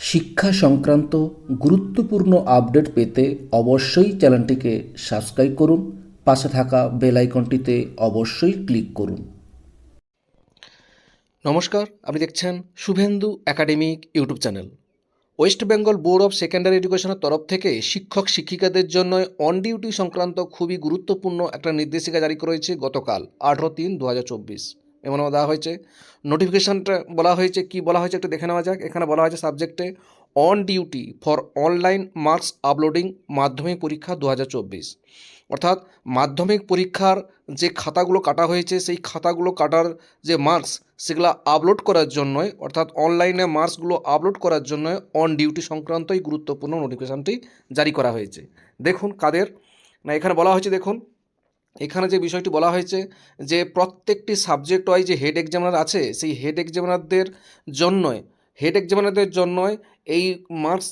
শিক্ষা সংক্রান্ত গুরুত্বপূর্ণ আপডেট পেতে অবশ্যই চ্যানেলটিকে সাবস্ক্রাইব করুন, পাশে থাকা বেল আইকনটিতে অবশ্যই ক্লিক করুন। নমস্কার, আপনি দেখছেন Shubhendu academic YouTube channel. West Bengal board of secondary এডুকেশনের তরফ থেকে শিক্ষক শিক্ষিকাদের জন্য অন ডিউটি সংক্রান্ত খুবই গুরুত্বপূর্ণ একটা নির্দেশিকা জারি করেছে গতকাল, আঠেরো তিন দু এমন দেওয়া হয়েছে। নোটিফিকেশানটা বলা হয়েছে, কি বলা হয়েছে একটু দেখে নেওয়া যাক। এখানে বলা হয়েছে সাবজেক্টে on duty for online marks uploading মাধ্যমিক পরীক্ষা দু হাজার চব্বিশ। অর্থাৎ মাধ্যমিক পরীক্ষার যে খাতাগুলো কাটা হয়েছে, সেই খাতাগুলো কাটার যে মার্কস সেগুলো আপলোড করার জন্যই, অর্থাৎ অনলাইনে মার্কসগুলো আপলোড করার জন্য অন ডিউটি সংক্রান্তই গুরুত্বপূর্ণ নোটিফিকেশানটি জারি করা হয়েছে। দেখুন কাদের, না এখানে বলা হয়েছে, দেখুন। এখানে যে বিষয়টি বলা হয়েছে যে প্রত্যেকটি সাবজেক্ট ওয়াইজ যে হেড এক্সামিনার আছে, সেই হেড এক্সামিনারদের জন্যই হেড এক্সামিনারদের জন্যই এই মার্কস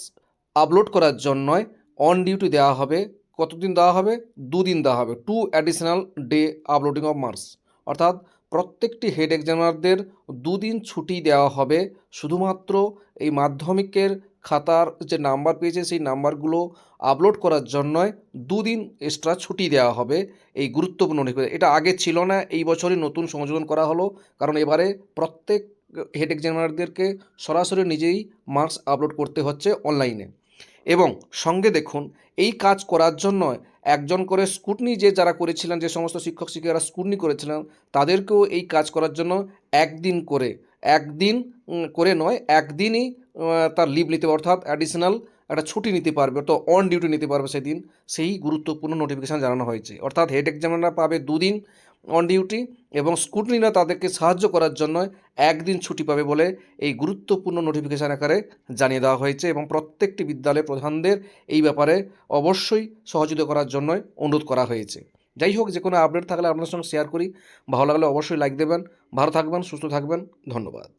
আপলোড করার জন্যই অন ডিউটি দেওয়া হবে। কতদিন দেওয়া হবে? দুদিন দেওয়া হবে। Two additional day uploading of marks অর্থাৎ প্রত্যেকটি হেড এক্সামিনারদের দুদিন ছুটি দেওয়া হবে। শুধুমাত্র এই মাধ্যমিকের খাতার যে নাম্বার পেয়েছে, সেই নাম্বারগুলো আপলোড করার জন্যই দুদিন এক্সট্রা ছুটি দেওয়া হবে এই গুরুত্বপূর্ণ এটা আগে ছিল না, এই বছরই নতুন সংযোজন করা হলো, কারণ এবারে প্রত্যেক হেড এক্সামিনারদেরকে সরাসরি নিজেই মার্কস আপলোড করতে হচ্ছে অনলাইনে এবং সঙ্গে দেখুন, এই কাজ করার জন্য একজন করে স্কুটনি যে যারা করেছিলেন, যে সমস্ত শিক্ষক শিক্ষিকারা স্কুটনি করেছিলেন, তাদেরকেও এই কাজ করার জন্য একদিন করে একদিন করে নয়, একদিনই তার লিভ নিতে অর্থাৎ অ্যাডিশনাল একটা ছুটি নিতে পারবে তো অন ডিউটি নিতে পারবে সেদিন। সেই গুরুত্বপূর্ণ নোটিফিকেশান জানানো হয়েছে। অর্থাৎ হেড এক্সামিনার পাবে দুদিন অন ডিউটি এবং স্কুটনিরা তাদেরকে সাহায্য করার জন্য একদিন ছুটি পাবে বলে এই গুরুত্বপূর্ণ নোটিফিকেশান আকারে জানিয়ে দেওয়া হয়েছে এবং প্রত্যেকটি বিদ্যালয় প্রধানদের এই ব্যাপারে অবশ্যই সহযোগিতা করার জন্য অনুরোধ করা হয়েছে। যাই হোক, যে কোনো আপডেট থাকলে আপনার সঙ্গে শেয়ার করি। ভালো লাগলে অবশ্যই লাইক দেবেন। ভালো থাকবেন, সুস্থ থাকবেন। ধন্যবাদ।